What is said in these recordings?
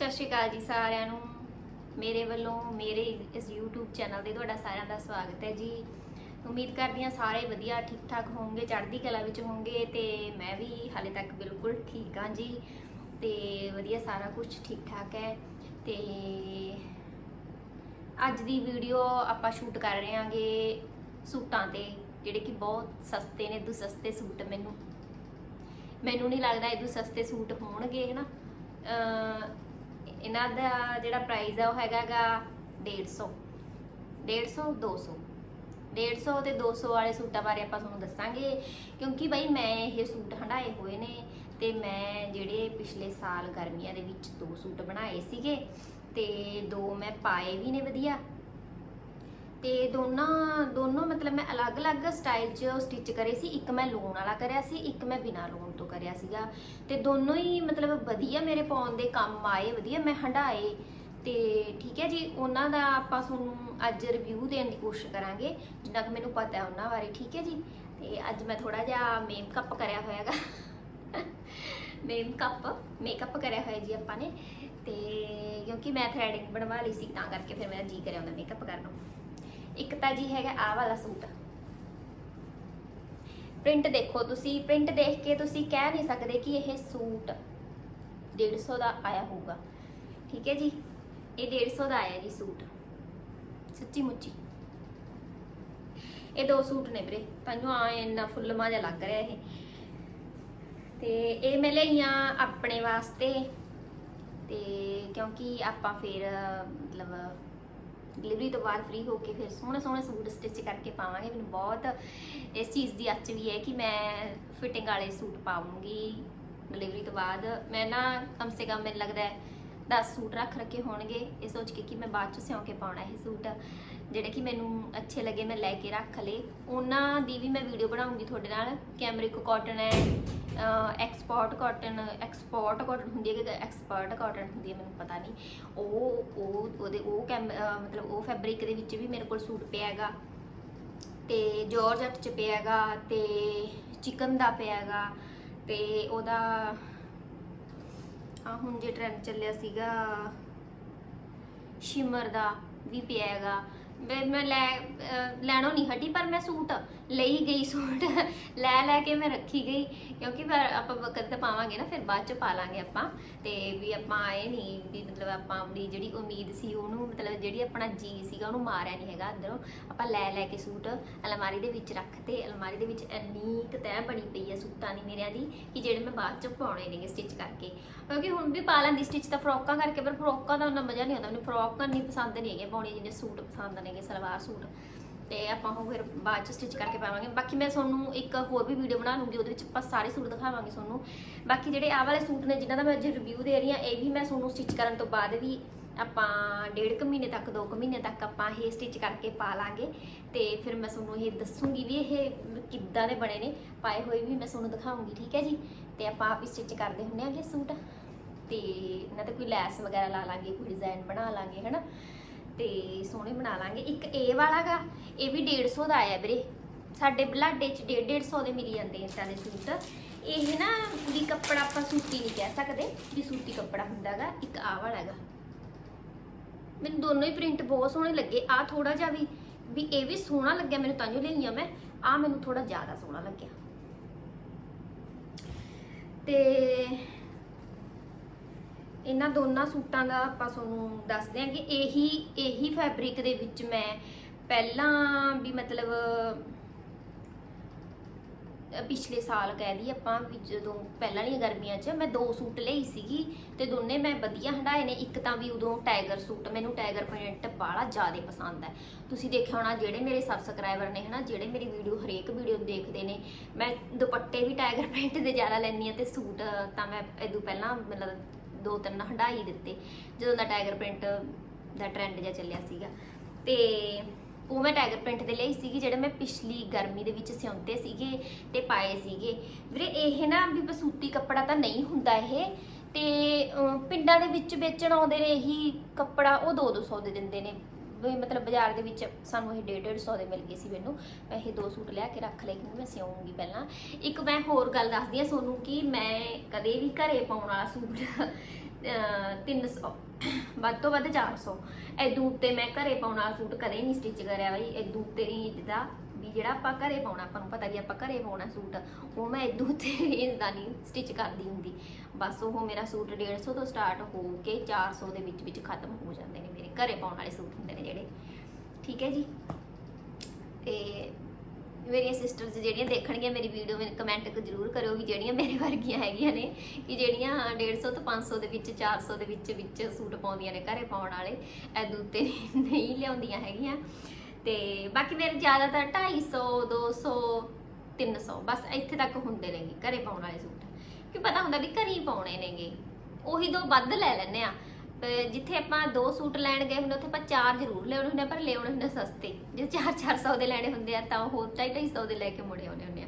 ਸਤਿ ਸ਼੍ਰੀ ਅਕਾਲ ਜੀ ਸਾਰਿਆਂ ਨੂੰ। ਮੇਰੇ ਵੱਲੋਂ ਮੇਰੇ ਇਸ YouTube ਚੈਨਲ ਤੇ ਤੁਹਾਡਾ ਸਾਰਿਆਂ ਦਾ ਸਵਾਗਤ ਹੈ ਜੀ। ਉਮੀਦ ਕਰਦੀ ਹਾਂ ਸਾਰੇ ਵਧੀਆ ਠੀਕ ਠਾਕ ਹੋਵੋਗੇ ਚੜ੍ਹਦੀ ਕਲਾ ਵਿੱਚ ਹੋਵੋਗੇ ਤੇ ਮੈਂ ਵੀ ਹਾਲੇ ਤੱਕ ਬਿਲਕੁਲ ਠੀਕ ਹਾਂ ਜੀ ਤੇ ਵਧੀਆ ਸਾਰਾ ਕੁਝ ਠੀਕ ਠਾਕ ਹੈ ਤੇ ਅੱਜ ਦੀ ਵੀਡੀਓ ਆਪਾਂ ਸ਼ੂਟ ਕਰ ਰਹੇ ਹਾਂਗੇ ਸੂਟਾਂ ਤੇ, ਜਿਹੜੇ ਕਿ ਬਹੁਤ ਸਸਤੇ ਨੇ ਦੂ ਸਸਤੇ ਸੂਟ ਮੈਨੂੰ। ਮੈਨੂੰ ਨਹੀਂ ਲੱਗਦਾ ਇਹਦੂ ਸਸਤੇ ਸੂਟ ਹੋਣਗੇ, ਹਨਾ? ਅਹ ਇਹਨਾਂ ਦਾ ਜਿਹੜਾ ਪ੍ਰਾਈਸ ਆ ਉਹ ਹੈਗਾਗਾ 150 150 200 150 ਤੇ 200 ਵਾਲੇ ਸੂਟਾਂ ਬਾਰੇ ਆਪਾਂ ਤੁਹਾਨੂੰ ਦੱਸਾਂਗੇ, ਕਿਉਂਕਿ ਬਈ ਮੈਂ ਇਹ ਸੂਟ ਹੰਡਾਏ ਹੋਏ ਨੇ ਤੇ ਮੈਂ ਜਿਹੜੇ ਪਿਛਲੇ ਸਾਲ ਗਰਮੀਆਂ ਦੇ ਵਿੱਚ ਦੋ ਸੂਟ ਬਣਾਏ ਸੀਗੇ ਤੇ ਦੋ ਮੈਂ ਪਾਏ ਵੀ ਨੇ ਵਧੀਆ। ਤੇ ਦੋਨਾਂ, ਦੋਨੋਂ ਮਤਲਬ ਮੈਂ ਅਲੱਗ-ਅਲੱਗ ਸਟਾਈਲ 'ਚ ਸਟਿਚ ਕਰੇ ਸੀ। ਇੱਕ ਮੈਂ ਲੋਨ ਵਾਲਾ ਕਰਿਆ ਸੀ, ਇੱਕ ਮੈਂ ਬਿਨਾ ਲੂਣ ਤੋਂ ਕਰਿਆ ਸੀਗਾ। ਤੇ ਦੋਨੋਂ ਹੀ ਮਤਲਬ ਵਧੀਆ ਮੇਰੇ ਪਾਉਣ ਦੇ ਕੰਮ ਆਏ, ਵਧੀਆ ਮੈਂ ਹੰਡਾਏ ਤੇ ਠੀਕ ਹੈ ਜੀ, ਉਹਨਾਂ ਦਾ ਆਪਾਂ ਤੁਹਾਨੂੰ ਅੱਜ ਰਿਵਿਊ ਦੇਣ ਦੀ ਕੋਸ਼ਿਸ਼ ਕਰਾਂਗੇ। ਜਿੰਨਾ ਕਿ ਮੈਨੂੰ ਪਤਾ ਹੈ ਉਹਨਾਂ ਬਾਰੇ, ਠੀਕ ਹੈ ਜੀ? ਤੇ ਅੱਜ ਮੈਂ ਥੋੜਾ ਜਿਹਾ ਮੇਕਅਪ ਕਰਿਆ ਹੋਇਆਗਾ। ਮੇਕਅਪ ਮੇਕਅਪ ਕਰਿਆ ਹੋਇਆ ਜੀ ਆਪਾਂ ਨੇ। ਤੇ ਕਿਉਂਕਿ ਮੈਂ ਥ੍ਰੈਡਿੰਗ ਬਣਵਾ ਲਈ ਸੀ, ਤਾਂ ਕਰਕੇ ਫਿਰ ਮੇਰਾ ਜੀ ਕਰਿਆ ਹੁੰਦਾ ਮੇਕਅਪ ਕਰਨ ਨੂੰ। ਇੱਕ ਤਾਂ ਜੀ ਹੈਗਾ ਆਹ ਵਾਲਾ ਸੂਟ। ਪ੍ਰਿੰਟ ਦੇਖੋ ਤੁਸੀਂ, ਪ੍ਰਿੰਟ ਦੇਖ ਕੇ ਤੁਸੀਂ ਕਹਿ ਨਹੀਂ ਸਕਦੇ ਕਿ ਇਹ ਸੂਟ 150 ਦਾ ਆਇਆ ਹੋਊਗਾ। ਠੀਕ ਹੈ ਜੀ? ਇਹ 150 ਦਾ ਆਇਆ ਜੀ ਸੂਟ। ਸੱਚੀ ਮੁੱਚੀ। ਇਹ ਦੋ ਸੂਟ ਨੇ ਵੀਰੇ। ਤੁਹਾਨੂੰ ਆ ਇੰਨਾ ਫੁੱਲ ਮਾਜਾ ਲੱਗ ਰਿਹਾ ਇਹ। ਤੇ ਇਹ ਮੈਂ ਲਈਆਂ ਆਪਣੇ ਵਾਸਤੇ। ਤੇ ਕਿਉਂਕਿ ਆਪਾਂ ਫਿਰ, ਮਤਲਬ ਡਿਲੀਵਰੀ ਤੋਂ ਬਾਅਦ ਫ੍ਰੀ ਹੋ ਕੇ ਫਿਰ ਸੋਹਣੇ ਸੋਹਣੇ ਸੂਟ ਸਟਿਚ ਕਰਕੇ ਪਾਵਾਂਗੇ। ਮੈਨੂੰ ਬਹੁਤ ਇਸ ਚੀਜ਼ ਦੀ ਅੱਛ ਵੀ ਹੈ ਕਿ ਮੈਂ ਫਿਟਿੰਗ ਵਾਲੇ ਸੂਟ ਪਾਉਂਗੀ ਡਿਲੀਵਰੀ ਤੋਂ ਬਾਅਦ ਮੈਂ ਨਾ ਕਮ ਸੇ ਕਮ ਮੈਨੂੰ ਲੱਗਦਾ ਹੈ 10 ਸੂਟ ਰੱਖ ਰੱਖੇ ਹੋਣਗੇ। ਇਹ ਸੋਚ ਕੇ ਕਿ ਮੈਂ ਬਾਅਦ ਚ ਸਿਉਂ ਕੇ ਪਾਉਣਾ ਇਹ ਸੂਟ। ਜਿਹੜੇ ਕਿ ਮੈਨੂੰ ਅੱਛੇ ਲੱਗੇ ਮੈਂ ਲੈ ਕੇ ਰੱਖ ਲਏ। ਉਹਨਾਂ ਦੀ ਵੀ ਮੈਂ ਵੀਡੀਓ ਬਣਾਉਂਗੀ ਤੁਹਾਡੇ ਨਾਲ। ਕੈਮਰਿਕ ਕਾਟਨ ਹੈ। ਐਕਸਪੋਰਟ ਕਾਟਨ ਐਕਸਪੋਰਟ ਕਾਟਨ ਹੁੰਦੀ ਹੈ ਕਿ ਐਕਸਪਰਟ ਕਾਟਨ ਹੁੰਦੀ ਹੈ ਮੈਨੂੰ ਪਤਾ ਨਹੀਂ। ਉਹ ਉਹ, ਉਹਦੇ, ਉਹ ਕੈਮ ਮਤਲਬ ਉਹ ਫੈਬਰਿਕ ਦੇ ਵਿੱਚ ਵੀ ਮੇਰੇ ਕੋਲ ਸੂਟ ਪਿਆ ਹੈਗਾ। ਤੇ ਜਾਰਜਟ ਚ ਪਿਆ ਹੈਗਾ ਤੇ ਚਿਕਨ ਦਾ ਪਿਆ ਹੈਗਾ ਤੇ ਉਹਦਾ ਆ ਹੁਣ ਜੇ ਟ੍ਰੈਂਡ ਚੱਲਿਆ ਸੀਗਾ ਸ਼ਿਮਰ ਦਾ ਵੀ ਪਿਆ ਹੈਗਾ। ਮੈਂ ਲੈ ਅਹ ਲੈਣੋਂ ਨਹੀਂ ਹਟੀ ਪਰ ਮੈਂ ਸੂਟ ਲਈ ਗਈ ਸੂਟ, ਲੈ ਲੈ ਕੇ ਮੈਂ ਰੱਖੀ ਗਈ। ਕਿਉਂਕਿ ਫਿਰ ਆਪਾਂ ਵਕਤ ਤਾਂ ਪਾਵਾਂਗੇ ਨਾ, ਫਿਰ ਬਾਅਦ ਚ ਪਾ ਲਾਂਗੇ ਆਪਾਂ। ਤੇ ਵੀ ਆਪਾਂ ਆਏ ਨਹੀਂ ਵੀ ਮਤਲਬ ਆਪਾਂ ਆਪਣੀ ਜਿਹੜੀ ਉਮੀਦ ਸੀ, ਉਹਨੂੰ ਮਤਲਬ ਜਿਹੜੀ ਆਪਣਾ ਜੀ ਸੀਗਾ, ਉਹਨੂੰ ਮਾਰਿਆ ਨਹੀਂ ਹੈਗਾ ਅੰਦਰੋਂ। ਆਪਾਂ ਲੈ ਲੈ ਕੇ ਸੂਟ ਅਲਮਾਰੀ ਦੇ ਵਿੱਚ ਰੱਖਤੇ ਅਲਮਾਰੀ ਦੇ ਵਿੱਚ ਇੰਨੀ ਕੁ ਤੈਅ ਬਣੀ ਪਈ ਹੈ ਸੂਟਾਂ ਦੀ ਮੇਰਿਆਂ ਦੀ, ਕਿ ਜਿਹੜੇ ਮੈਂ ਬਾਅਦ ਚ ਪਾਉਣੇ ਨੇਗੇ ਸਟਿਚ ਕਰਕੇ। ਕਿਉਂਕਿ ਹੁਣ ਵੀ ਪਾ ਲੈਂਦੀ ਸਟਿਚ ਤਾਂ ਫਰੋਕਾਂ ਕਰਕੇ, ਪਰ ਫਰੋਕਾਂ ਦਾ ਉਹਨਾਂ ਮਜ਼ਾ ਨਹੀਂ ਆਉਂਦਾ। ਮੈਨੂੰ ਫਰੋਕਾਂ ਨਹੀਂ ਪਸੰਦ ਨਹੀਂ ਹੈਗੇ ਪਾਉਣੀ ਜਿੰਨੇ ਸੂਟ ਪਸੰਦ ਨੇਗੇ, ਸਲਵਾਰ ਸੂਟ। ਤੇ ਆਪਾਂ ਉਹ ਫਿਰ ਬਾਅਦ ਚ ਸਟਿਚ ਕਰਕੇ ਪਾਵਾਂਗੇ। ਬਾਕੀ ਮੈਂ ਤੁਹਾਨੂੰ ਇੱਕ ਹੋਰ ਵੀ ਵੀਡੀਓ ਬਣਾ ਲੂੰਗੀ, ਉਹਦੇ ਵਿੱਚ ਆਪਾਂ ਸਾਰੇ ਸੂਟ ਦਿਖਾਵਾਂਗੇ ਤੁਹਾਨੂੰ। ਬਾਕੀ ਜਿਹੜੇ ਆਹ ਵਾਲੇ ਸੂਟ ਨੇ, ਜਿਨ੍ਹਾਂ ਦਾ ਮੈਂ ਅੱਜ ਰਿਵਿਊ ਦੇ ਰਹੀ ਹਾਂ, ਇਹ ਵੀ ਮੈਂ ਤੁਹਾਨੂੰ ਸਟਿਚ ਕਰਨ ਤੋਂ ਬਾਅਦ ਵੀ ਆਪਾਂ ਡੇਢ ਕੁ ਮਹੀਨੇ ਤੱਕ, ਦੋ ਕੁ ਮਹੀਨੇ ਤੱਕ ਆਪਾਂ ਇਹ ਸਟਿਚ ਕਰਕੇ ਪਾ ਲਾਂਗੇ। ਤੇ ਫਿਰ ਮੈਂ ਤੁਹਾਨੂੰ ਇਹ ਦੱਸੂਗੀ ਵੀ ਇਹ ਕਿੱਦਾਂ ਦੇ ਬਣੇ ਨੇ। ਪਾਏ ਹੋਏ ਵੀ ਮੈਂ ਤੁਹਾਨੂੰ ਦਿਖਾਉਂਗੀ, ਠੀਕ ਹੈ ਜੀ? ਤੇ ਆਪਾਂ ਆਪ ਹੀ ਸਟਿਚ ਕਰਦੇ ਹੁੰਨੇ ਆਗੇ ਸੂਟ। ਤੇ ਇਹਨਾਂ ਤੇ ਕੋਈ ਲੈਸ ਵਗੈਰਾ ਲਾ ਲਾਂਗੇ, ਕੋਈ ਡਿਜ਼ਾਈਨ ਬਣਾ ਲਾਂਗੇ, ਹਨਾ? ਤੇ ਸੋਹਣੇ ਬਣਾ ਲਾਂਗੇ। ਇੱਕ ਇਹ ਵਾਲਾਗਾ ਇਹ ਵੀ 150 ਦਾ ਆਇਆ ਵੀਰੇ। ਸਾਡੇ ਬਲਾਡੇ ਚ 150 150 ਦੇ ਮਿਲ ਜਾਂਦੇ ਇਦਾਂ ਦੇ ਸੂਟ। ਇਹ ਨਾ ਵੀ ਕੱਪੜਾ ਆਪਾਂ ਸੂਤੀ ਨਹੀਂ ਕਹਿ ਸਕਦੇ ਵੀ ਸੂਤੀ ਕੱਪੜਾ ਹੁੰਦਾਗਾ ਇੱਕ ਆਹ ਵਾਲਾ ਹੈਗਾ ਮੈਨੂੰ ਦੋਨੋਂ ਹੀ ਪ੍ਰਿੰਟ ਬਹੁਤ ਸੋਹਣੇ ਲੱਗੇ। ਆ ਥੋੜਾ ਜਿਹਾ ਵੀ ਵੀ ਇਹ ਵੀ ਸੋਹਣਾ ਲੱਗਿਆ, ਮੈਨੂੰ ਤਾਂ ਜੋ ਲਈਆਂ ਮੈਂ। ਆ ਮੈਨੂੰ ਥੋੜਾ ਜ਼ਿਆਦਾ ਸੋਹਣਾ ਲੱਗਿਆ। ਤੇ ਇਹਨਾਂ ਦੋਨਾਂ ਸੂਟਾਂ ਦਾ ਆਪਾਂ ਤੁਹਾਨੂੰ ਦੱਸਦੇ ਹਾਂ ਕਿ ਇਹੀ ਇਹੀ ਫੈਬਰਿਕ ਦੇ ਵਿੱਚ ਮੈਂ ਪਹਿਲਾਂ ਵੀ ਮਤਲਬ ਪਿਛਲੇ ਸਾਲ ਕਹਿ ਦਈਏ ਆਪਾਂ ਵੀ ਜਦੋਂ ਪਹਿਲਾਂ ਵਾਲੀਆਂ ਗਰਮੀਆਂ 'ਚ ਮੈਂ ਦੋ ਸੂਟ ਲਈ ਸੀਗੀ ਤੇ ਦੋਨੇ ਮੈਂ ਵਧੀਆ ਹੰਡਾਏ ਨੇ। ਇੱਕ ਤਾਂ ਵੀ ਉਦੋਂ ਟਾਈਗਰ ਸੂਟ ਮੈਨੂੰ ਟਾਈਗਰ ਪ੍ਰਿੰਟ ਬਾਹਲਾ ਜ਼ਿਆਦਾ ਪਸੰਦ ਹੈ। ਤੁਸੀਂ ਦੇਖਿਆ ਹੋਣਾ ਜਿਹੜੇ ਮੇਰੇ ਸਬਸਕ੍ਰਾਈਬਰ ਨੇ ਹਨਾ, ਜਿਹੜੇ ਮੇਰੀ ਵੀਡੀਓ ਹਰੇਕ ਵੀਡੀਓ ਦੇਖਦੇ ਨੇ, ਮੈਂ ਦੁਪੱਟੇ ਵੀ ਟਾਈਗਰ ਪ੍ਰਿੰਟ ਦੇ ਜ਼ਿਆਦਾ ਲੈਂਦੀ ਆ ਤੇ ਸੂਟ ਤਾਂ ਮੈਂ ਇਦੋਂ ਪਹਿਲਾਂ ਮਤਲਬ ਦੋ ਤਿੰਨ ਹੰਡਾਈ ਦਿੱਤੇ, ਜਦੋਂ ਦਾ ਟਾਈਗਰ ਪ੍ਰਿੰਟ ਦਾ ਟ੍ਰੈਂਡ ਜਿਹਾ ਚੱਲਿਆ ਸੀਗਾ। ਤੇ ਉਹ ਮੈਂ ਟਾਈਗਰ ਪ੍ਰਿੰਟ ਦੇ ਲਈ ਸੀਗੀ, ਜਿਹੜੇ ਮੈਂ ਪਿਛਲੀ ਗਰਮੀ ਦੇ ਵਿੱਚ ਸਿਉਂਤੇ ਸੀਗੇ ਤੇ ਪਾਏ ਸੀਗੇ। ਵੀਰੇ, ਇਹ ਨਾ ਵੀ ਬਸੂਤੀ ਕੱਪੜਾ ਤਾਂ ਨਹੀਂ ਹੁੰਦਾ ਇਹ। ਤੇ ਪਿੰਡਾਂ ਦੇ ਵਿੱਚ ਵੇਚਣ ਆਉਂਦੇ ਨੇ, ਇਹੀ ਕੱਪੜਾ ਉਹ 2-200 ਦੇ ਦਿੰਦੇ ਨੇ। ਵੀ ਮਤਲਬ ਬਾਜ਼ਾਰ ਦੇ ਵਿੱਚ ਸਾਨੂੰ ਇਹ 150 ਦੇ ਮਿਲ ਗਏ ਸੀ ਮੈਨੂੰ। ਮੈਂ ਇਹ ਦੋ ਸੂਟ ਲਿਆ ਕੇ ਰੱਖ ਲਏ ਕਿਉਂਕਿ ਮੈਂ ਸਿਉਂਗੀ ਪਹਿਲਾਂ। ਇੱਕ ਮੈਂ ਹੋਰ ਗੱਲ ਦੱਸਦੀ ਆ ਤੁਹਾਨੂੰ ਕਿ ਮੈਂ ਕਦੇ ਵੀ ਘਰੇ ਪਾਉਣ ਵਾਲਾ ਸੂਟ, ਅਹ 300 ਵੱਧ ਤੋਂ ਵੱਧ 400 ਐਦੂ ਉੱਤੇ ਮੈਂ ਘਰੇ ਪਾਉਣ ਵਾਲਾ ਸੂਟ ਕਦੇ ਨਹੀਂ ਸਟਿਚ ਕਰਿਆ ਬਈ। ਐਦੂ ਉੱਤੇ ਰੇਂਜ ਦਾ ਵੀ ਜਿਹੜਾ ਆਪਾਂ ਘਰੇ ਪਾਉਣਾ, ਆਪਾਂ ਨੂੰ ਪਤਾ ਵੀ ਆਪਾਂ ਘਰੇ ਪਾਉਣਾ ਸੂਟ, ਉਹ ਮੈਂ ਐਦੂ ਉੱਤੇ ਰੇਂਜ ਦਾ ਨਹੀਂ ਸਟਿਚ ਕਰਦੀ ਹੁੰਦੀ। ਬਸ ਉਹ ਮੇਰਾ ਸੂਟ 150 ਤੋਂ ਸਟਾਰਟ ਹੋ ਕੇ 400 ਦੇ ਵਿੱਚ ਵਿੱਚ ਖਤਮ ਹੋ ਜਾਂਦੇ ਨੇ। ਘਰੇ ਪਾਉਣ ਵਾਲੇ ਸੂਟ ਹੁੰਦੇ ਨੇ ਜਿਹੜੇ। ਠੀਕ ਹੈ ਜੀ? ਤੇ ਮੇਰੀਆਂ ਸਿਸਟਰਸ ਜਿਹੜੀਆਂ ਦੇਖਣਗੀਆਂ ਮੇਰੀ ਵੀਡੀਓ ਮੈਨੂੰ ਕਮੈਂਟ ਜ਼ਰੂਰ ਕਰਿਓ ਵੀ ਜਿਹੜੀਆਂ ਮੇਰੇ ਵਰਗੀਆਂ ਹੈਗੀਆਂ ਨੇ ਕਿ ਜਿਹੜੀਆਂ 150 ਤੋਂ 500 ਦੇ ਵਿੱਚ 400 ਦੇ ਵਿੱਚ ਵਿੱਚ ਸੂਟ ਪਾਉਂਦੀਆਂ ਨੇ ਘਰੇ ਪਾਉਣ ਵਾਲੇ ਐਦੂ ਉੱਤੇ ਨਹੀਂ ਲਿਆਉਂਦੀਆਂ ਹੈਗੀਆਂ। ਤੇ ਬਾਕੀ ਮੇਰੇ ਜ਼ਿਆਦਾਤਰ 250 200 300 ਬਸ ਇੱਥੇ ਤੱਕ ਹੁੰਦੇ ਨੇਗੇ ਘਰੇ ਪਾਉਣ ਵਾਲੇ ਸੂਟ। ਕਿ ਪਤਾ ਹੁੰਦਾ ਵੀ ਘਰੇ ਹੀ ਪਾਉਣੇ ਨੇਗੇ। ਉਹੀ ਦੋ ਵੱਧ ਲੈ ਲੈਨੇ ਆ। ਜਿੱਥੇ ਆਪਾਂ ਦੋ ਸੂਟ ਲੈਣ ਗਏ ਹੁੰਦੇ, ਉੱਥੇ ਆਪਾਂ ਚਾਰ ਜ਼ਰੂਰ ਲਿਆਉਣੇ ਹੁੰਦੇ ਆ, ਪਰ ਲਿਆਉਣੇ ਹੁੰਦੇ ਸਸਤੇ। ਜੇ 4-400 ਦੇ ਲੈਣੇ ਹੁੰਦੇ ਆ, ਤਾਂ ਉਹ 250 ਦੇ ਲੈ ਕੇ ਮੁੜੇ ਆਉਣੇ ਹੁੰਦੇ ਆ।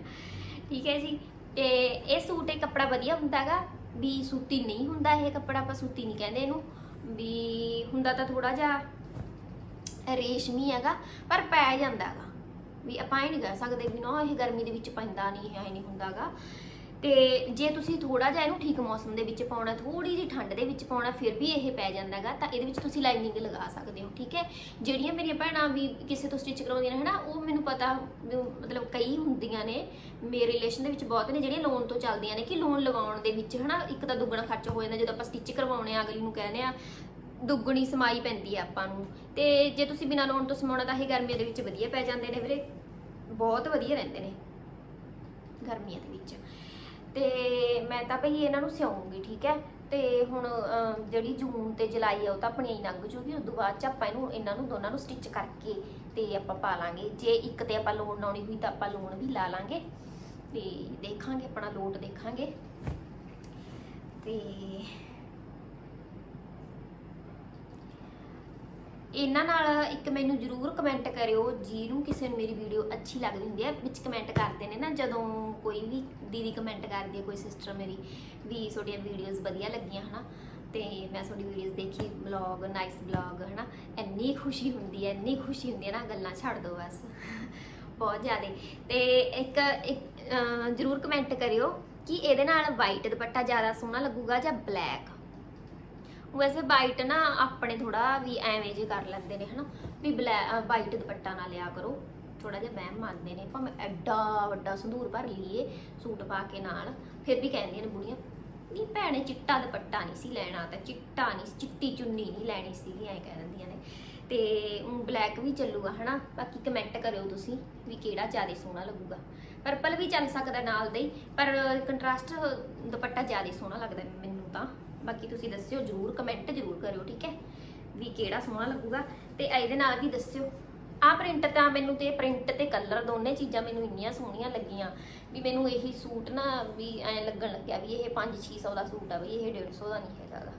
ਠੀਕ ਹੈ ਜੀ? ਤੇ ਇਹ ਸੂਟ, ਇਹ ਕੱਪੜਾ ਵਧੀਆ ਹੁੰਦਾਗਾ ਵੀ ਸੂਤੀ ਨਹੀਂ ਹੁੰਦਾ ਇਹ ਕੱਪੜਾ, ਆਪਾਂ ਸੂਤੀ ਨਹੀਂ ਕਹਿੰਦੇ ਇਹਨੂੰ। ਵੀ ਹੁੰਦਾ ਤਾਂ ਥੋੜਾ ਜਿਹਾ ਰੇਸ਼ਮੀ ਹੈਗਾ, ਪਰ ਪੈ ਜਾਂਦਾਗਾ ਵੀ ਆਪਾਂ ਇਹ ਨਹੀਂ ਕਹਿ ਸਕਦੇ ਵੀ ਨਾ, ਇਹ ਗਰਮੀ ਦੇ ਵਿੱਚ ਪੈਂਦਾ ਨਹੀਂ ਹੈ ਨਹੀਂ ਹੁੰਦਾਗਾ ਤੇ ਜੇ ਤੁਸੀਂ ਥੋੜਾ ਜਿਹਾ ਇਹਨੂੰ ਠੀਕ ਮੌਸਮ ਦੇ ਵਿੱਚ ਪਾਉਣਾ ਥੋੜੀ ਜਿਹੀ ਠੰਡ ਦੇ ਵਿੱਚ ਪਾਉਣਾ, ਫਿਰ ਵੀ ਇਹ ਪੈ ਜਾਂਦਾਗਾ ਤਾਂ ਇਹਦੇ ਵਿੱਚ ਤੁਸੀਂ ਲਾਈਨਿੰਗ ਲਗਾ ਸਕਦੇ ਹੋ, ਠੀਕ ਹੈ? ਜਿਹੜੀਆਂ ਮੇਰੀਆਂ ਭੈਣਾਂ ਵੀ ਕਿਸੇ ਤੋਂ ਸਟਿਚ ਕਰਵਾਉਂਦੀਆਂ ਨੇ, ਹਨਾ, ਉਹ ਮੈਨੂੰ ਪਤਾ ਮਤਲਬ ਕਈ ਹੁੰਦੀਆਂ ਨੇ, ਮੇਰੇ ਰਿਲੇਸ਼ਨ ਦੇ ਵਿੱਚ ਬਹੁਤ ਨੇ ਜਿਹੜੀਆਂ ਲੋਨ ਤੋਂ ਚੱਲਦੀਆਂ ਨੇ ਕਿ ਲੋਨ ਲਗਾਉਣ ਦੇ ਵਿੱਚ, ਹਨਾ, ਇੱਕ ਤਾਂ ਦੁੱਗਣਾ ਖਰਚ ਹੋ ਜਾਂਦਾ ਜਦੋਂ ਆਪਾਂ ਸਟਿਚ ਕਰਵਾਉਣੇ ਆ, ਅਗਲੀ ਨੂੰ ਕਹਿੰਦੇ ਆ, ਦੁੱਗਣੀ ਸਮਾਈ ਪੈਂਦੀ ਆ ਆਪਾਂ ਨੂੰ। ਤੇ ਜੇ ਤੁਸੀਂ ਬਿਨਾਂ ਲੋਨ ਤੋਂ ਸਮਾਉਣਾ ਤਾਂ ਇਹ ਗਰਮੀਆਂ ਦੇ ਵਿੱਚ ਵਧੀਆ ਪੈ ਜਾਂਦੇ ਨੇ ਵੀਰੇ, ਬਹੁਤ ਵਧੀਆ ਰਹਿੰਦੇ ਨੇ, ਗਰਮੀਆਂ ਦੇ ਵਿੱਚ। ਤੇ ਮੈਂ ਤਾਂ ਭਈ ਇਹਨਾਂ ਨੂੰ ਸਿਉਂਗੀ ਠੀਕ ਹੈ? ਤੇ ਹੁਣ ਅਮ, ਜਿਹੜੀ ਜੂਨ ਤੇ ਜੁਲਾਈ ਆ ਉਹ ਤਾਂ ਆਪਣੀ ਹੀ ਲੰਘ ਜੂਗੀ ਉਸ ਤੋਂ ਬਾਅਦ ਚ ਆਪਾਂ ਇਹਨੂੰ ਇਹਨਾਂ ਨੂੰ ਦੋਨਾਂ ਨੂੰ ਸਟਿਚ ਕਰਕੇ ਤੇ ਆਪਾਂ ਪਾ ਲਾਂਗੇ। ਜੇ ਇੱਕ ਤੇ ਆਪਾਂ ਲੋਨ ਲਾਉਣੀ ਹੋਈ ਤਾਂ ਆਪਾਂ ਲੋਨ ਵੀ ਲਾ ਲਾਂਗੇ ਤੇ ਦੇਖਾਂਗੇ ਆਪਣਾ ਲੋਟ ਦੇਖਾਂਗੇ। ਤੇ ਇਹਨਾਂ ਨਾਲ ਇੱਕ ਮੈਨੂੰ ਜਰੂਰ ਕਮੈਂਟ ਕਰਿਓ ਜਿਹਨੂੰ ਕਿਸੇ ਨੂੰ ਮੇਰੀ ਵੀਡੀਓ ਅੱਛੀ ਲੱਗਦੀ ਹੁੰਦੀ ਹੈ ਵਿੱਚ ਕਮੈਂਟ ਕਰਦੇ ਨੇ ਨਾ ਜਦੋਂ ਕੋਈ ਵੀ ਦੀਦੀ ਕਮੈਂਟ ਕਰਦੀ ਹੈ, ਕੋਈ ਸਿਸਟਰ ਮੇਰੀ ਵੀ ਤੁਹਾਡੀਆਂ ਵੀਡੀਓਜ਼ ਵਧੀਆ ਲੱਗੀਆਂ, ਹਨਾ? ਤੇ ਮੈਂ ਤੁਹਾਡੀ ਵੀਡੀਓਜ਼ ਦੇਖੀ ਵਲੌਗ ਨਾਈਸ ਵਲੌਗ ਹਨਾ? ਇੰਨੀ ਖੁਸ਼ੀ ਹੁੰਦੀ ਹੈ, ਇੰਨੀ ਖੁਸ਼ੀ ਹੁੰਦੀ ਹੈ ਨਾ, ਗੱਲਾਂ ਛੱਡ ਦਿਓ ਬਸ। ਬਹੁਤ ਜ਼ਿਆਦਾ। ਤੇ ਇੱਕ ਇੱਕ ਜਰੂਰ ਕਮੈਂਟ ਕਰਿਓ ਕਿ ਇਹਦੇ ਨਾਲ ਵਾਈਟ ਦੁਪੱਟਾ ਜ਼ਿਆਦਾ ਸੋਹਣਾ ਲੱਗੂਗਾ ਜਾਂ ਬਲੈਕ ਵੈਸੇ ਵਾਈਟ ਨਾ ਆਪਣੇ ਥੋੜਾ ਵੀ ਐਵੇਂ ਜੇ ਕਰ ਲੈਂਦੇ ਨੇ, ਹਨਾ? ਵੀ ਬਲੈਕ ਵਾਈਟ ਦੁਪੱਟਾ ਨਾ ਲਿਆ ਕਰੋ। ਥੋੜਾ ਜਿਹਾ ਵਹਿਮ ਮੰਨਦੇ ਨੇ ਭਾਵੇਂ ਐਡਾ ਵੱਡਾ ਸੰਧੂਰ ਭਰ ਲਈਏ ਸੂਟ ਪਾ ਕੇ ਨਾਲ ਫਿਰ ਵੀ ਕਹਿੰਦੀਆਂ ਨੇ ਬੁੜੀਆਂ ਨਹੀਂ ਭੈਣੇ ਚਿੱਟਾ ਦੁਪੱਟਾ ਨਹੀਂ ਸੀ ਲੈਣਾ ਤਾਂ ਚਿੱਟਾ ਨਹੀਂ ਚਿੱਟੀ ਚੁੰਨੀ ਨਹੀਂ ਲੈਣੀ ਸੀ ਐਂ ਕਹਿ ਦਿੰਦੀਆਂ ਨੇ। ਤੇ ਬਲੈਕ ਵੀ ਚੱਲੂਗਾ ਹਨਾ? ਬਾਕੀ ਕਮੈਂਟ ਕਰਿਓ ਤੁਸੀਂ ਵੀ ਕਿਹੜਾ ਜ਼ਿਆਦਾ ਸੋਹਣਾ ਲੱਗੂਗਾ। ਪਰਪਲ ਵੀ ਚੱਲ ਸਕਦਾ ਨਾਲ ਦੇ ਹੀ, ਪਰ ਕੰਟਰਾਸਟ ਦੁਪੱਟਾ ਜ਼ਿਆਦਾ ਸੋਹਣਾ ਲੱਗਦਾ ਮੈਨੂੰ ਤਾਂ। ਬਾਕੀ ਤੁਸੀਂ ਦੱਸਿਓ ਜਰੂਰ ਕਮੈਂਟ ਜਰੂਰ ਕਰਿਓ ਠੀਕ ਹੈ? ਵੀ ਕਿਹੜਾ ਸੋਹਣਾ ਲੱਗੂਗਾ ਤੇ ਇਹਦੇ ਨਾਲ ਵੀ ਦੱਸਿਓ। ਆਹ ਪ੍ਰਿੰਟ ਤਾਂ ਮੈਨੂੰ ਤੇ ਪ੍ਰਿੰਟ ਤੇ ਕਲਰ ਦੋਨੇ ਚੀਜ਼ਾਂ ਮੈਨੂੰ ਇੰਨੀਆਂ ਸੋਹਣੀਆਂ ਲੱਗੀਆਂ ਵੀ ਮੈਨੂੰ ਇਹੀ ਸੂਟ ਨਾ ਵੀ ਐਂ ਲੱਗਣ ਲੱਗਿਆ ਵੀ ਇਹ 5-600 ਦਾ ਸੂਟ ਆ ਵੀ ਇਹ 150 ਦਾ ਨਹੀਂ ਹੈਗਾ ਗਾ।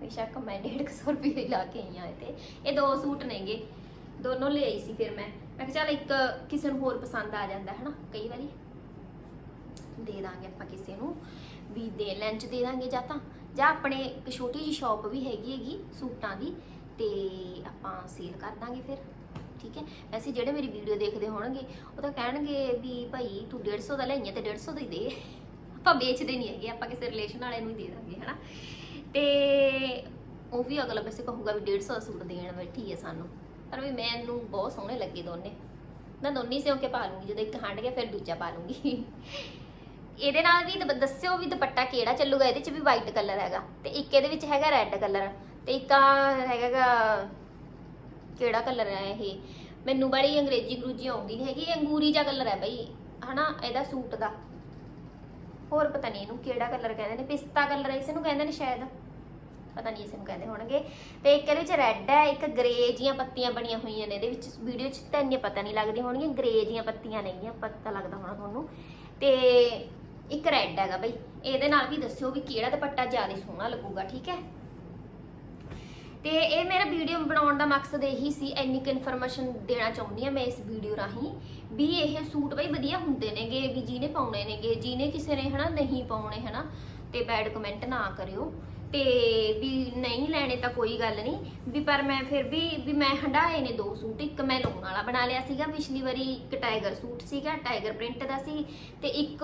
ਬੇਸ਼ੱਕ ਮੈਂ 150 ਰੁਪਏ ਲਾ ਕੇ ਆਈ ਆ ਤੇ। ਇਹ ਦੋ ਸੂਟ ਨੇਗੇ। ਦੋਨੋਂ ਲੈ ਆਈ ਸੀ ਫਿਰ ਮੈਂ। ਮੈਂ ਕਿਹਾ ਚੱਲ ਇੱਕ ਕਿਸੇ ਨੂੰ ਹੋਰ ਪਸੰਦ ਆ ਜਾਂਦਾ ਹੈ ਨਾ ਕਈ ਵਾਰੀ ਦੇ ਦਾਂਗੇ ਆਪਾਂ ਕਿਸੇ ਨੂੰ ਵੀ ਦੇ ਲੰਚ ਦੇ ਦਾਂਗੇ ਜਾਂ ਤਾਂ। ਜਾਂ ਆਪਣੇ ਇੱਕ ਛੋਟੀ ਜਿਹੀ ਸ਼ਾਪ ਵੀ ਹੈਗੀ ਹੈਗੀ ਸੂਟਾਂ ਦੀ ਤੇ ਆਪਾਂ ਸੇਲ ਕਰ ਦਾਂਗੇ ਫਿਰ। ਠੀਕ ਹੈ? ਵੈਸੇ ਜਿਹੜੇ ਮੇਰੀ ਵੀਡੀਓ ਦੇਖਦੇ ਹੋਣਗੇ, ਉਹ ਤਾਂ ਕਹਿਣਗੇ ਵੀ ਭਾਈ ਤੂੰ 150 ਦਾ ਲਈਆਂ ਤੇ 150 ਦਾ ਹੀ ਦੇ। ਆਪਾਂ ਵੇਚਦੇ ਨਹੀਂ ਹੈਗੇ, ਆਪਾਂ ਕਿਸੇ ਰਿਲੇਸ਼ਨ ਵਾਲੇ ਨੂੰ ਹੀ ਦੇ ਦਾਂਗੇ, ਹਨਾ? ਤੇ ਉਹ ਵੀ ਅਗਲਾ ਵੈਸੇ ਕਹੂਗਾ ਵੀ 150 ਦਾ ਸੂਟ ਦੇਣ ਬੈਠੀ ਹੈ ਸਾਨੂੰ। ਪਰ ਵੀ ਮੈਨੂੰ ਬਹੁਤ ਸੋਹਣੇ ਲੱਗੇ ਦੋਨੇ। ਮੈਂ ਦੋਨੇ ਸਿਉਂ ਕੇ ਪਾ ਲੂੰਗੀ, ਜਦੋਂ ਇੱਕ ਹੰਡ ਗਿਆ ਫਿਰ ਦੂਜਾ ਪਾ ਲੂੰਗੀ। ਇਹਦੇ ਨਾਲ ਵੀ ਦੱਸਿਓ ਵੀ ਦੁਪੱਟਾ ਕਿਹੜਾ ਚੱਲੂਗਾ, ਇਹਦੇ ਚ ਵੀ ਵਾਈਟ ਕਲਰ ਹੈਗਾ। ਤੇ ਇੱਕ ਇਹਦੇ ਵਿੱਚ ਹੈਗਾ ਰੈੱਡ ਕਲਰ ਤੇ ਇੱਕ ਆਹ ਹੈਗਾਗਾ ਕਿਹੜਾ ਕਲਰ ਹੈ ਇਹ? ਮੈਨੂੰ ਬੜੀ ਅੰਗਰੇਜ਼ੀ ਗਰੂਜੀ ਆਉਂਦੀ ਨਹੀਂ ਹੈਗੀ, ਇਹ ਅੰਗੂਰੀ ਜਿਹਾ ਕਲਰ ਹੈ ਬਈ, ਹਨਾ, ਇਹਦਾ ਸੂਟ ਦਾ। ਹੋਰ ਪਤਾ ਨਹੀਂ ਇਹਨੂੰ ਕਿਹੜਾ ਕਲਰ ਕਹਿੰਦੇ ਨੇ, ਪਿਸਤਾ ਕਲਰ ਇਸ ਨੂੰ ਕਹਿੰਦੇ ਨੇ ਸ਼ਾਇਦ। ਪਤਾ ਨਹੀਂ ਇਸ ਨੂੰ ਕਹਿੰਦੇ ਹੋਣਗੇ। ਤੇ ਇੱਕ ਇਹਦੇ ਵਿੱਚ ਰੈੱਡ ਹੈ, ਇੱਕ ਗ੍ਰੇ ਜੀਆਂ ਪੱਤੀਆਂ ਬਣੀਆਂ ਹੋਈਆਂ ਨੇ ਇਹਦੇ ਵਿੱਚ। ਵੀਡੀਓ 'ਚ ਤਾਂ ਇੰਨੀਆਂ ਪਤਾ ਨਹੀਂ ਲੱਗਦੀਆਂ ਹੋਣਗੀਆਂ ਗ੍ਰੇ ਜੀਆਂ ਪੱਤੀਆਂ ਨੇਗੀਆਂ ਪਤਾ ਲੱਗਦਾ ਹੋਣਾ ਤੁਹਾਨੂੰ। ਤੇ ਇੱਕ ਰੈੱਡ ਹੈਗਾ ਬਈ, ਇਹਦੇ ਨਾਲ ਵੀ ਦੱਸਿਓ ਵੀ ਕਿਹੜਾ ਦੁਪੱਟਾ ਜ਼ਿਆਦਾ ਸੋਹਣਾ ਲੱਗੂਗਾ, ਠੀਕ ਹੈ? ਤੇ ਇਹ ਮੇਰਾ ਵੀਡੀਓ ਬਣਾਉਣ ਦਾ ਮਕਸਦ ਇਹੀ ਸੀ, ਇੰਨੀ ਕੁ ਇਨਫੋਰਮੇਸ਼ਨ ਦੇਣਾ ਚਾਹੁੰਦੀ ਆ ਮੈਂ ਇਸ ਵੀਡੀਓ ਰਾਹੀਂ, ਵੀ ਇਹ ਸੂਟ ਬਈ ਵਧੀਆ ਹੁੰਦੇ ਨੇਗੇ, ਵੀ ਜਿਹਨੇ ਪਾਉਣੇ ਨੇਗੇ, ਜਿਹਨੇ ਕਿਸੇ ਨੇ ਹਨਾ ਨਹੀਂ ਪਾਉਣੇ ਹਨਾ, ਤੇ ਬੈਡ ਕਮੈਂਟ ਨਾ ਕਰਿਓ। ਤੇ ਵੀ ਨਹੀਂ ਲੈਣੇ ਤਾਂ ਕੋਈ ਗੱਲ ਨਹੀਂ, ਵੀ ਪਰ ਮੈਂ ਫਿਰ ਵੀ ਵੀ ਮੈਂ ਹੰਡਾਏ ਨੇ ਦੋ ਸੂਟ ਇੱਕ ਮੈਂ ਲਾਉਣ ਵਾਲਾ ਬਣਾ ਲਿਆ ਸੀਗਾ, ਪਿਛਲੀ ਵਾਰੀ ਇੱਕ ਟਾਈਗਰ ਸੂਟ ਸੀਗਾ ਟਾਈਗਰ ਪ੍ਰਿੰਟ ਦਾ ਸੀ, ਤੇ ਇੱਕ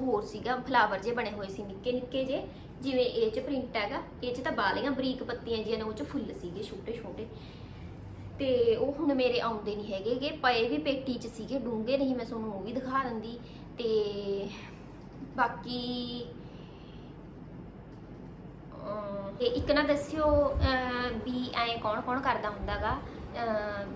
ਹੋਰ ਸੀਗਾ ਫਲਾਵਰ ਜੇ ਬਣੇ ਹੋਏ ਸੀ ਨਿੱਕੇ ਨਿੱਕੇ ਜੇ ਜਿਵੇਂ ਇਹ ਚ ਪ੍ਰਿੰਟ ਹੈਗਾ ਇਹ ਚ ਤਾਂ ਬਾਲੀਆਂ ਬਰੀਕ ਪੱਤੀਆਂ ਜੀਆਂ ਨੇ, ਉਹ ਚ ਫੁੱਲ ਸੀਗੇ, ਛੋਟੇ ਛੋਟੇ। ਤੇ ਉਹ ਹੁਣ ਮੇਰੇ ਆਉਂਦੇ ਨਹੀਂ ਹੈਗੇਗੇ ਪਏ ਵੀ ਪੇਟੀ ਚ ਸੀਗੇ ਡੂੰਗੇ ਨਹੀਂ ਮੈਂ ਤੁਹਾਨੂੰ ਉਹ ਵੀ ਦਿਖਾ ਦਿੰਦੀ। ਤੇ ਬਾਕੀ ਤੇ ਇੱਕ ਨਾ ਦੱਸਿਓ ਵੀ ਐਂ ਕੌਣ ਕੌਣ ਕਰਦਾ ਹੁੰਦਾਗਾ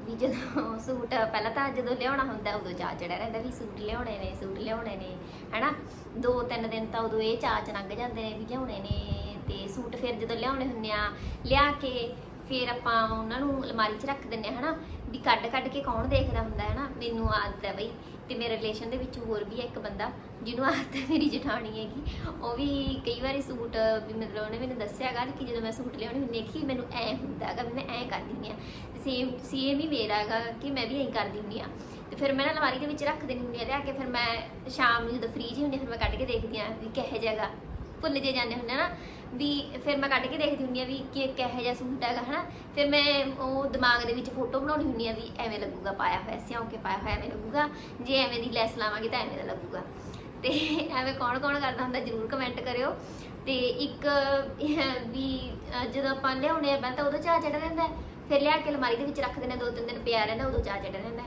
ਵੀ ਜਦੋਂ ਸੂਟ ਪਹਿਲਾਂ ਤਾਂ ਜਦੋਂ ਲਿਆਉਣਾ ਹੁੰਦਾ ਉਦੋਂ ਚਾਅ ਚੜਿਆ ਰਹਿੰਦਾ ਵੀ ਸੂਟ ਲਿਆਉਣੇ ਨੇ, ਸੂਟ ਲਿਆਉਣੇ ਨੇ, ਹੈਨਾ? ਦੋ ਤਿੰਨ ਦਿਨ ਤਾਂ ਉਦੋਂ ਇਹ ਚਾਹ ਚ ਲੰਘ ਜਾਂਦੇ ਨੇ ਵੀ ਲਿਆਉਣੇ ਨੇ ਤੇ ਸੂਟ ਫਿਰ ਜਦੋਂ ਲਿਆਉਣੇ ਹੁੰਦੇ ਆ, ਲਿਆ ਕੇ ਫਿਰ ਆਪਾਂ ਉਹਨਾਂ ਨੂੰ ਅਲਮਾਰੀ 'ਚ ਰੱਖ ਦਿੰਨੇ ਆ, ਹਨਾ? ਵੀ ਕੱਢ ਕੱਢ ਕੇ ਕੌਣ ਦੇਖਦਾ ਹੁੰਦਾ ਹੈ ਨਾ ਮੈਨੂੰ ਆਦਤ ਹੈ ਬਈ ਤੇ ਮੇਰੇ ਰਿਲੇਸ਼ਨ ਦੇ ਵਿੱਚ ਹੋਰ ਵੀ ਹੈ ਇੱਕ ਬੰਦਾ, ਜਿਹਨੂੰ ਆਦਤ ਹੈ ਮੇਰੀ ਜਠਾਣੀ ਹੈਗੀ। ਉਹ ਵੀ ਕਈ ਵਾਰੀ ਸੂਟ, ਵੀ ਮਤਲਬ ਉਹਨੇ ਮੈਨੂੰ ਦੱਸਿਆਗਾ ਕਿ ਜਦੋਂ ਮੈਂ ਸੂਟ ਲਿਆਉਣੀ ਹੁੰਦੀ ਕਿ ਮੈਨੂੰ ਐ ਹੁੰਦਾ ਹੈਗਾ ਵੀ ਮੈਂ ਐ ਕਰਦੀ ਹਾਂ ਸੇਮ ਸੇਮ ਹੀ ਮੇਰਾ ਹੈਗਾ ਕਿ ਮੈਂ ਵੀ ਐਂ ਕਰਦੀ ਹੁੰਦੀ ਆ। ਤੇ ਫਿਰ ਮੈਂ ਨਾ ਅਲਮਾਰੀ ਦੇ ਵਿੱਚ ਰੱਖ ਦਿੰਦੀ ਹੁੰਦੀ ਆ ਲਿਆ ਕੇ, ਫਿਰ ਮੈਂ ਸ਼ਾਮ ਨੂੰ ਜਦੋਂ ਫ੍ਰੀ ਜਿਹੀ ਹੁੰਦੀ ਆ, ਫਿਰ ਮੈਂ ਕੱਢ ਕੇ ਦੇਖਦੀ ਆ ਵੀ ਕਿਹੋ ਜਿਹਾ ਭੁੱਲ ਜੇ ਜਾਂਦੇ ਹੁੰਦੇ ਆ ਨਾ। ਵੀ ਫਿਰ ਮੈਂ ਕੱਢ ਕੇ ਦੇਖਦੀ ਹੁੰਦੀ ਆ ਵੀ ਕਿ ਕਿਹੋ ਜਿਹਾ ਸੂਟ ਹੈਗਾ, ਹਨਾ? ਫਿਰ ਮੈਂ ਉਹ ਦਿਮਾਗ ਦੇ ਵਿੱਚ ਫੋਟੋ ਬਣਾਉਣੀ ਹੁੰਦੀ ਆ ਵੀ ਐਵੇਂ ਲੱਗੂਗਾ, ਪਾਇਆ ਹੋਇਆ ਸਿਉਂ ਕੇ, ਪਾਇਆ ਹੋਇਆ ਐਵੇਂ ਲੱਗੂਗਾ। ਜੇ ਐਵੇਂ ਦੀ ਲੈਸ ਲਾਵਾਂਗੇ ਤਾਂ ਐਵੇਂ ਦਾ ਲੱਗੂਗਾ। ਤੇ ਐਵੇਂ ਕੌਣ ਕੌਣ ਕਰਦਾ ਹੁੰਦਾ ਜਰੂਰ ਕਮੈਂਟ ਕਰਿਓ। ਤੇ ਇੱਕ, ਵੀ ਜਦੋਂ ਆਪਾਂ ਲਿਆਉਣੇ ਆ ਮੈਂ ਤਾਂ ਉਦੋਂ ਚਾਹ ਚੜ ਰਹਿੰਦਾ ਫਿਰ ਲਿਆ ਕੇ ਅਲਮਾਰੀ ਦੇ ਵਿੱਚ ਰੱਖ ਦਿੰਦੇ ਦੋ ਤਿੰਨ ਦਿਨ ਪਿਆ ਰਹਿੰਦਾ, ਉਦੋਂ ਚਾਹ ਚੜ ਰਹਿੰਦਾ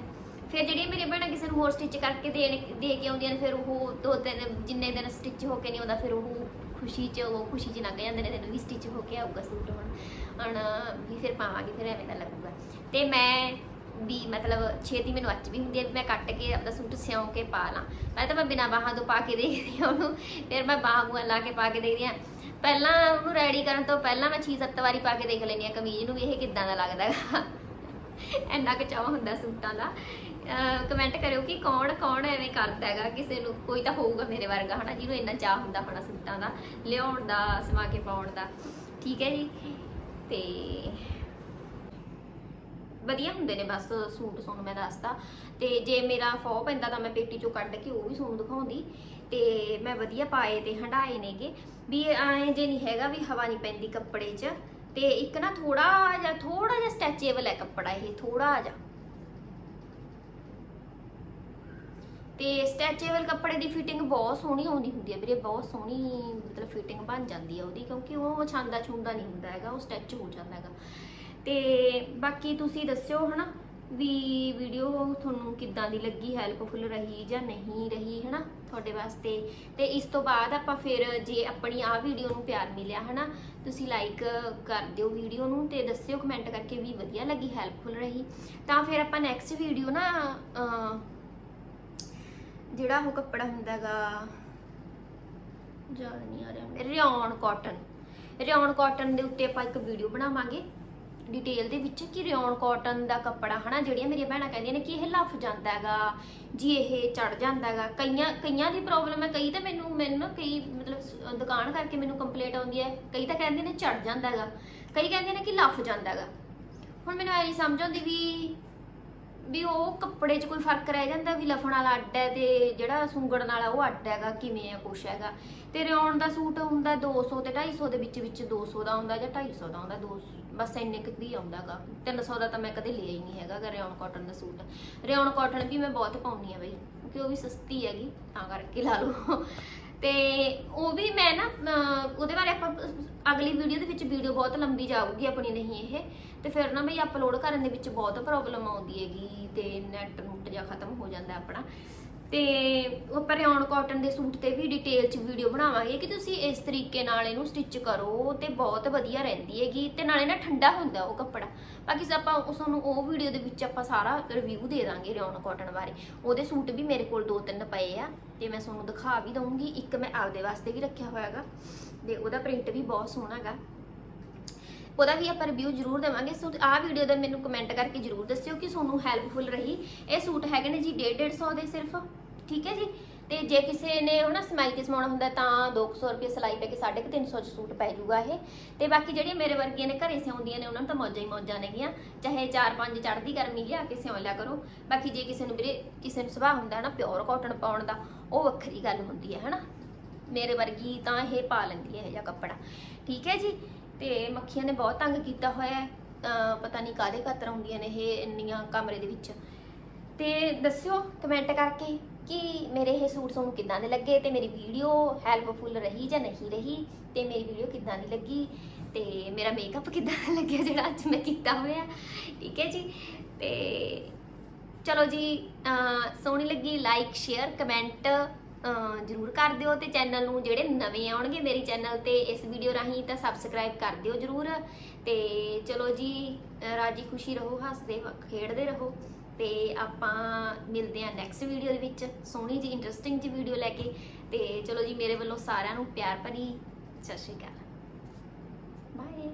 ਫਿਰ ਜਿਹੜੀਆਂ ਮੇਰੀਆਂ ਭੈਣਾਂ ਕਿਸੇ ਨੂੰ ਹੋਰ ਸਟਿਚ ਕਰਕੇ ਦੇਣ, ਦੇ ਕੇ ਆਉਂਦੀਆਂ ਨੇ, ਫਿਰ ਉਹ ਦੋ ਤਿੰਨ, ਜਿੰਨੇ ਦਿਨ ਸਟਿਚ ਹੋ ਕੇ ਨਹੀਂ ਆਉਂਦਾ, ਫਿਰ ਉਹ ਖੁਸ਼ੀ 'ਚ ਉਹ ਖੁਸ਼ੀ 'ਚ ਲੰਘ ਜਾਂਦੇ ਨੇ ਤੈਨੂੰ ਵੀ ਸਟਿਚ ਹੋ ਕੇ ਆਊਗਾ ਸੂਟ ਹੁਣ। ਹੁਣ ਵੀ ਫਿਰ ਪਾਵਾਂਗੇ, ਫਿਰ ਐਵੇਂ ਦਾ ਲੱਗੂਗਾ। ਤੇ ਮੈਂ ਵੀ ਮਤਲਬ ਛੇਤੀ ਮੈਨੂੰ ਅੱਜ ਵੀ ਹੁੰਦੀ ਹੈ ਮੈਂ ਕੱਟ ਕੇ ਆਪਣਾ ਸੂਟ ਸਿਉਂ ਕੇ ਪਾ ਲਾਂ। ਪਹਿਲਾਂ ਤਾਂ ਮੈਂ ਬਿਨਾਂ ਬਾਹਾਂ ਤੋਂ ਪਾ ਕੇ ਦੇਖਦੀ ਹਾਂ ਉਹਨੂੰ, ਫਿਰ ਮੈਂ ਬਾਹਾਂ ਬੂਹਾਂ ਲਾ ਕੇ ਪਾ ਕੇ ਦੇਖਦੀ ਹਾਂ। ਪਹਿਲਾਂ ਉਹਨੂੰ ਰੈਡੀ ਕਰਨ ਤੋਂ ਪਹਿਲਾਂ ਮੈਂ 6-7 ਵਾਰੀ ਪਾ ਕੇ ਦੇਖ ਲੈਂਦੀ ਹਾਂ, ਕਮੀਜ਼ ਨੂੰ ਵੀ ਇਹ ਕਿੱਦਾਂ ਦਾ ਲੱਗਦਾ ਹੈਗਾ। ਇੰਨਾ ਕੁ ਚਾਹ ਹੁੰਦਾ ਸੂਟਾਂ ਦਾ। ਕਮੈਂਟ ਕਰਿਓ ਕਿ ਕੌਣ ਕੌਣ ਐਵੇਂ ਕਰਦਾ ਹੈਗਾ, ਕਿਸੇ ਨੂੰ ਕੋਈ ਤਾਂ ਹੋਊਗਾ ਮੇਰੇ ਵਰਗਾ, ਹਨਾ, ਜਿਹਨੂੰ ਇੰਨਾ ਚਾਹ ਹੁੰਦਾ ਹੋਣਾ ਸੂਟਾਂ ਦਾ, ਲਿਆਉਣ ਦਾ ਸਮਾ ਕੇ ਪਾਉਣ ਦਾ। ਠੀਕ ਹੈ ਜੀ? ਤੇ ਵਧੀਆ ਹੁੰਦੇ ਨੇ ਬਸ ਸੂਟ ਤੁਹਾਨੂੰ ਮੈਂ ਦੱਸਦਾ ਤੇ ਜੇ ਮੇਰਾ ਫੋ ਪੈਂਦਾ ਤਾਂ ਮੈਂ ਪੇਟੀ ਚੋਂ ਕੱਢ ਕੇ ਉਹ ਵੀ ਤੁਹਾਨੂੰ ਦਿਖਾਉਂਦੀ। ਤੇ ਮੈਂ ਵਧੀਆ ਪਾਏ ਤੇ ਹੰਡਾਏ ਨੇਗੇ। ਵੀ ਐਂ ਜੇ ਨਹੀਂ ਹੈਗਾ ਵੀ ਹਵਾ ਨਹੀਂ ਪੈਂਦੀ ਕੱਪੜੇ 'ਚ, ਤੇ ਇੱਕ ਨਾ ਥੋੜਾ ਜਿਹਾ ਥੋੜਾ ਜਿਹਾ ਸਟੈਚੇਬਲ ਹੈ ਕੱਪੜਾ ਇਹ ਥੋੜਾ ਜਿਹਾ। ਤੇ ਸਟੈਚੇਬਲ ਕੱਪੜੇ ਦੀ ਫਿਟਿੰਗ ਬਹੁਤ ਸੋਹਣੀ ਆਉਂਦੀ ਹੁੰਦੀ ਹੈ ਵੀਰੇ, ਬਹੁਤ ਸੋਹਣੀ ਮਤਲਬ ਫਿਟਿੰਗ ਬਣ ਜਾਂਦੀ ਹੈ ਉਹਦੀ, ਕਿਉਂਕਿ ਉਹ ਛਾਂਦਾ ਛੁੰਦਾ ਨਹੀਂ ਹੁੰਦਾ ਹੈਗਾ, ਉਹ ਸਟੈਚ ਹੋ ਜਾਂਦਾ ਹੈਗਾ। ਤੇ ਬਾਕੀ ਤੁਸੀਂ ਦੱਸਿਓ ਹਨਾ ਵੀ ਵੀਡੀਓ ਤੁਹਾਨੂੰ ਕਿੱਦਾਂ ਦੀ ਲੱਗੀ ਹੈਲਪਫੁਲ ਰਹੀ ਜਾਂ ਨਹੀਂ ਰਹੀ ਹਨਾ ਤੁਹਾਡੇ ਵਾਸਤੇ? ਤੇ ਇਸ ਤੋਂ ਬਾਅਦ ਆਪਾਂ ਫਿਰ ਜੇ ਆਪਣੀ ਆ ਵੀਡੀਓ ਨੂੰ ਪਿਆਰ ਮਿਲਿਆ ਹਨਾ, ਤੁਸੀਂ ਲਾਈਕ ਕਰ ਦਿਓ ਵੀਡੀਓ ਨੂੰ ਤੇ ਦੱਸਿਓ ਕਮੈਂਟ ਕਰਕੇ ਵੀ ਵਧੀਆ ਲੱਗੀ ਹੈਲਪਫੁਲ ਰਹੀ। ਤਾਂ ਫਿਰ ਆਪਾਂ ਨੈਕਸਟ ਵੀਡੀਓ ਨਾ ਜਿਹੜਾ ਉਹ ਕੱਪੜਾ ਹੁੰਦਾਗਾ ਯਾਦ ਨਹੀਂ ਆ ਰਿਹਾ ਰਿਓਨ ਕਾਟਨ। ਰਿਓਨ ਕਾਟਨ ਦੇ ਉੱਤੇ ਆਪਾਂ ਇੱਕ ਵੀਡੀਓ ਬਣਾਵਾਂਗੇ। ਡਿਟੇਲ ਦੇ ਵਿੱਚ ਕਿ ਰਿਓਨ ਕਾਟਨ ਦਾ ਕੱਪੜਾ, ਹਨਾ, ਜਿਹੜੀਆਂ ਮੇਰੀਆਂ ਭੈਣਾਂ ਕਹਿੰਦੀਆਂ ਨੇ ਕਿ ਇਹ ਲੱਫ ਜਾਂਦਾ ਹੈਗਾ, ਜੀ ਇਹ ਚੜ ਜਾਂਦਾ ਹੈਗਾ। ਕਈਆਂ ਕਈਆਂ ਦੀ ਪ੍ਰੋਬਲਮ ਹੈ, ਕਈ ਤਾਂ ਮੈਨੂੰ ਮੈਨੂੰ ਨਾ ਕਈ ਮਤਲਬ ਦੁਕਾਨ ਕਰਕੇ ਮੈਨੂੰ ਕੰਪਲੇਂਟ ਆਉਂਦੀ ਹੈ। ਕਈ ਤਾਂ ਕਹਿੰਦੇ ਨੇ ਚੜ ਜਾਂਦਾ ਹੈਗਾ। ਕਈ ਕਹਿੰਦੇ ਨੇ ਕਿ ਲੱਫ ਜਾਂਦਾ ਹੈਗਾ। ਹੁਣ ਮੈਨੂੰ ਇਹ ਨਹੀਂ ਸਮਝ ਆਉਂਦੀ ਵੀ ਵੀ ਉਹ ਕੱਪੜੇ 'ਚ ਕੋਈ ਫ਼ਰਕ ਰਹਿ ਜਾਂਦਾ ਵੀ ਲਫਣ ਵਾਲਾ ਅੱਡ ਹੈ ਤੇ ਜਿਹੜਾ ਸੁੰਗੜਨ ਵਾਲਾ ਉਹ ਅੱਡ ਹੈਗਾ, ਕਿਵੇਂ ਆ, ਕੁਛ ਹੈਗਾ। ਤੇ ਰਿਓਨ ਦਾ ਸੂਟ ਹੁੰਦਾ 200 ਤੇ 250 ਦੇ ਵਿੱਚ ਵਿੱਚ 200 ਦਾ ਹੁੰਦਾ ਜਾਂ 250 ਦਾ ਹੁੰਦਾ 200 ਬਸ ਇੰਨੇ ਕੁ ਦੀ ਆਉਂਦਾਗਾ 300 ਦਾ ਤਾਂ ਮੈਂ ਕਦੇ ਲਿਆ ਹੀ ਨਹੀਂ ਹੈਗਾ ਗਾ ਰਿਓਨ ਕਾਟਨ ਦਾ ਸੂਟ। ਰਿਓਨ ਕਾਟਨ ਵੀ ਮੈਂ ਬਹੁਤ ਪਾਉਣੀ ਆ ਬਈ, ਕਿਉਂਕਿ ਉਹ ਵੀ ਸਸਤੀ ਹੈਗੀ, ਤਾਂ ਕਰਕੇ ਲਾ ਲਓ। ਤੇ ਉਹ ਵੀ ਮੈਂ ਨਾ ਉਹਦੇ ਬਾਰੇ ਆਪਾਂ ਅਗਲੀ ਵੀਡੀਓ ਦੇ ਵਿੱਚ ਵੀਡੀਓ ਬਹੁਤ ਲੰਬੀ ਜਾਊਗੀ ਆਪਣੀ, ਨਹੀਂ ਇਹ। ਤੇ ਫਿਰ ਨਾ ਬਈ ਅਪਲੋਡ ਕਰਨ ਦੇ ਵਿੱਚ ਬਹੁਤ ਪ੍ਰੋਬਲਮ ਆਉਂਦੀ ਹੈਗੀ ਤੇ ਨੈਟ ਨੁੱਟ ਜਾਂ ਖਤਮ ਹੋ ਜਾਂਦਾ ਆਪਣਾ। ਤੇ ਉਹ ਰਿਓਨ ਕਾਟਨ ਦੇ ਸੂਟ ਤੇ ਵੀ ਡਿਟੇਲ ਚ ਵੀਡੀਓ ਬਣਾਵਾਂਗੇ ਕਿ ਤੁਸੀਂ ਇਸ ਤਰੀਕੇ ਨਾਲ ਇਹਨੂੰ ਸਟਿਚ ਕਰੋ ਤੇ ਬਹੁਤ ਵਧੀਆ ਰਹਿੰਦੀ ਹੈਗੀ ਤੇ ਨਾਲੇ ਨਾ ਠੰਡਾ ਹੁੰਦਾ ਉਹ ਕੱਪੜਾ। ਬਾਕੀ ਆਪਾਂ ਉਸ ਨੂੰ ਉਹ ਵੀਡੀਓ ਦੇ ਵਿੱਚ ਆਪਾਂ ਸਾਰਾ ਰਿਵਿਊ ਦੇ ਦਾਂਗੇ ਰਿਓਨ ਕਾਟਨ ਬਾਰੇ। ਉਹਦੇ ਸੂਟ ਵੀ ਮੇਰੇ ਕੋਲ ਦੋ ਤਿੰਨ ਪਏ ਆ। ਤੇ ਮੈਂ ਤੁਹਾਨੂੰ ਦਿਖਾ ਵੀ ਦਊਂਗੀ, ਇੱਕ ਮੈਂ ਆਪਦੇ ਵਾਸਤੇ ਵੀ ਰੱਖਿਆ ਹੋਇਆ ਹੈਗਾ। ਤੇ ਉਹਦਾ ਪ੍ਰਿੰਟ ਵੀ ਬਹੁਤ ਸੋਹਣਾ ਹੈਗਾ। ਉਹਦਾ ਵੀ ਆਪਾਂ ਰਿਵਿਊ ਜ਼ਰੂਰ ਦੇਵਾਂਗੇ। ਸੋ ਆਹ ਵੀਡੀਓ ਦਾ ਮੈਨੂੰ ਕਮੈਂਟ ਕਰਕੇ ਜ਼ਰੂਰ ਦੱਸਿਓ ਕਿ ਤੁਹਾਨੂੰ ਹੈਲਪਫੁਲ ਰਹੀ। ਇਹ ਸੂਟ ਹੈਗੇ ਨੇ ਜੀ 150 ਦੇ ਸਿਰਫ। ਠੀਕ ਹੈ ਜੀ? ਤੇ ਜੇ ਕਿਸੇ ਨੇ ਹਨਾ ਸਮਾਈ ਤੇ ਸਮਾਉਣਾ ਹੁੰਦਾ ਤਾਂ 200 ਰੁਪਏ ਸਿਲਾਈ ਪੈ ਕੇ 350 ਚ ਸੂਟ ਪੈ ਜੂਗਾ ਇਹ। ਤੇ ਬਾਕੀ ਜਿਹੜੀਆਂ ਮੇਰੇ ਵਰਗੀਆਂ ਨੇ ਘਰੇ ਸਿਉਂਦੀਆਂ ਨੇ, ਉਹਨਾਂ ਨੂੰ ਤਾਂ ਮੌਜਾਂ ਹੀ ਮੌਜਾਂ ਨੇਗੀਆਂ ਚਾਹੇ 4-5 ਚੜ੍ਹਦੀ ਗਰਮੀ ਲਿਆ ਕੇ ਸਿਉਂ ਲਿਆ ਕਰੋ। ਬਾਕੀ ਜੇ ਕਿਸੇ ਨੂੰ ਵੀਰੇ, ਕਿਸੇ ਨੂੰ ਸੁਭਾਅ ਹੁੰਦਾ ਹੈ ਨਾ ਪਿਓਰ ਕਾਟਨ ਪਾਉਣ ਦਾ, ਉਹ ਵੱਖਰੀ ਗੱਲ ਹੁੰਦੀ ਹੈ, ਹਨਾ। ਮੇਰੇ ਵਰਗੀ ਤਾਂ ਇਹ ਪਾ ਲੈਂਦੀ ਹੈ ਇਹ ਜਿਹਾ ਕੱਪੜਾ। ਠੀਕ ਹੈ ਜੀ? ਤੇ ਮੱਖੀਆਂ ਨੇ ਬਹੁਤ ਤੰਗ ਕੀਤਾ ਹੋਇਆ ਹੈ। ਪਤਾ ਨਹੀਂ ਕਾਦੇ ਖਾਤਰ ਆਉਂਦੀਆਂ ਨੇ ਇਹ ਇੰਨੀਆਂ ਕਮਰੇ ਦੇ ਵਿੱਚ। ਤੇ ਦੱਸਿਓ ਕਮੈਂਟ ਕਰਕੇ। ਕਿ ਮੇਰੇ ਇਹ ਸੂਟ ਤੁਹਾਨੂੰ ਕਿੱਦਾਂ ਦੇ ਲੱਗੇ ਤੇ ਮੇਰੀ ਵੀਡੀਓ ਹੈਲਪਫੁਲ ਰਹੀ ਜਾਂ ਨਹੀਂ ਰਹੀ ਤੇ ਮੇਰੀ ਵੀਡੀਓ ਕਿੱਦਾਂ ਦੀ ਲੱਗੀ ਤੇ ਮੇਰਾ ਮੇਕਅਪ ਕਿੱਦਾਂ ਦਾ ਲੱਗਿਆ ਜਿਹੜਾ ਅੱਜ ਮੈਂ ਕੀਤਾ ਹੋਇਆ। ਠੀਕ ਹੈ ਜੀ? ਤੇ ਚਲੋ ਜੀ ਸੋਹਣੀ ਲੱਗੀ ਲਾਈਕ ਸ਼ੇਅਰ ਕਮੈਂਟ ਜਰੂਰ ਕਰ ਦਿਓ ਤੇ ਚੈਨਲ ਨੂੰ ਜਿਹੜੇ ਨਵੇਂ ਆਉਣਗੇ ਮੇਰੇ ਚੈਨਲ ਤੇ ਇਸ ਵੀਡੀਓ ਰਾਹੀਂ ਤਾਂ ਸਬਸਕ੍ਰਾਈਬ ਕਰ ਦਿਓ ਜਰੂਰ। ਤੇ ਚਲੋ ਜੀ ਰਾਜੀ ਖੁਸ਼ੀ ਰਹੋ, ਹੱਸਦੇ ਖੇਡਦੇ ਰਹੋ। ਤੇ ਆਪਾਂ ਮਿਲਦੇ ਹਾਂ ਨੈਕਸਟ ਵੀਡੀਓ ਦੇ ਵਿੱਚ। ਸੋਹਣੀ ਜੀ ਇੰਟਰਸਟਿੰਗ ਜੀ ਵੀਡੀਓ ਲੈ ਕੇ। ਤੇ ਚਲੋ ਜੀ, ਮੇਰੇ ਵੱਲੋਂ ਸਾਰਿਆਂ ਨੂੰ ਪਿਆਰ ਭਰੀ ਸਤਿ ਸ਼੍ਰੀ ਅਕਾਲ। ਬਾਏ